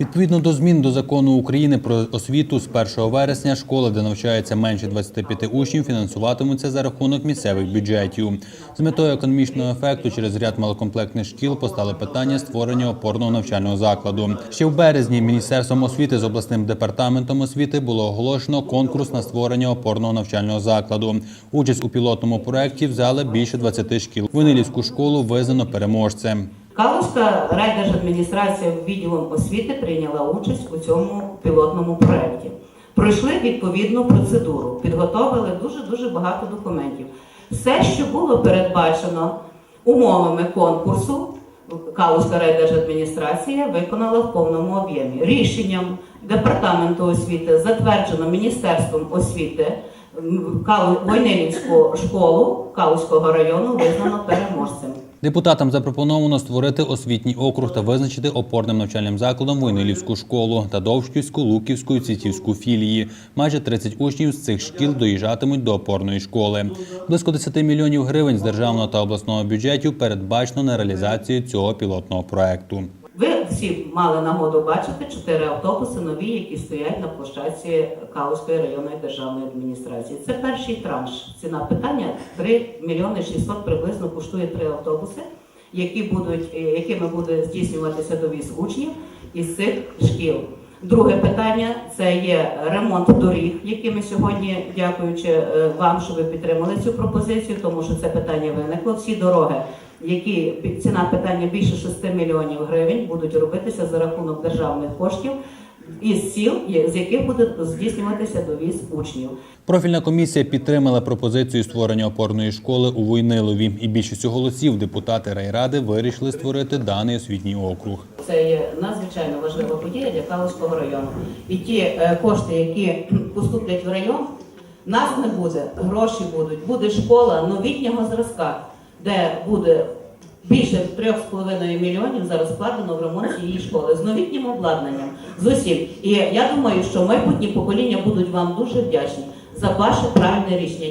Відповідно до змін до закону України про освіту з 1 вересня школи, де навчається менше 25 учнів, фінансуватимуться за рахунок місцевих бюджетів. З метою економічного ефекту через ряд малокомплектних шкіл постали питання створення опорного навчального закладу. Ще в березні Міністерством освіти з обласним департаментом освіти було оголошено конкурс на створення опорного навчального закладу. Участь у пілотному проєкті взяли більше 20 шкіл. Винилівську школу визнано переможцем. Калузька райдержадміністрація відділом освіти прийняла участь у цьому пілотному проєкті. Пройшли відповідну процедуру, підготовили дуже дуже багато документів. Все, що було передбачено умовами конкурсу, Калузька райдержадміністрація виконала в повному об'ємі. Рішенням департаменту освіти затверджено Міністерством освіти Войнилівську школу Калузького району визнано переможцем. Депутатам запропоновано створити освітній округ та визначити опорним навчальним закладом Войнилівську школу та Довжківську, Луківську і Цітівську філії. Майже 30 учнів з цих шкіл доїжджатимуть до опорної школи. Близько 10 мільйонів гривень з державного та обласного бюджетів передбачено на реалізацію цього пілотного проекту. Ви всі мали нагоду бачити чотири автобуси нові, які стоять на площадці Калузької районної державної адміністрації. Це перший транш. Ціна питання 3 мільйони 600 приблизно коштує три автобуси, які будуть, е, якими буде здійснюватися довіз учнів із цих шкіл. Друге питання це є ремонт доріг, які ми сьогодні, дякуючи е, вам, що ви підтримали цю пропозицію, тому що це питання виникло. Всі дороги, які ціна питання більше 6 мільйонів гривень, будуть робитися за рахунок державних коштів із сіл, з яких буде здійснюватися довіз учнів. Профільна комісія підтримала пропозицію створення опорної школи у Войнилові, і більшістю голосів депутати райради вирішили створити даний освітній округ. Це є надзвичайно важлива подія для Калузького району. І ті е, кошти, які поступлять в район, нас не буде, гроші будуть. Буде школа новітнього зразка, де буде більше 3,5 мільйонів зараз вкладено в ремонт цієї школи з новітнім обладнанням, з усім. І я думаю, що майбутні покоління будуть вам дуже вдячні за ваше правильне рішення.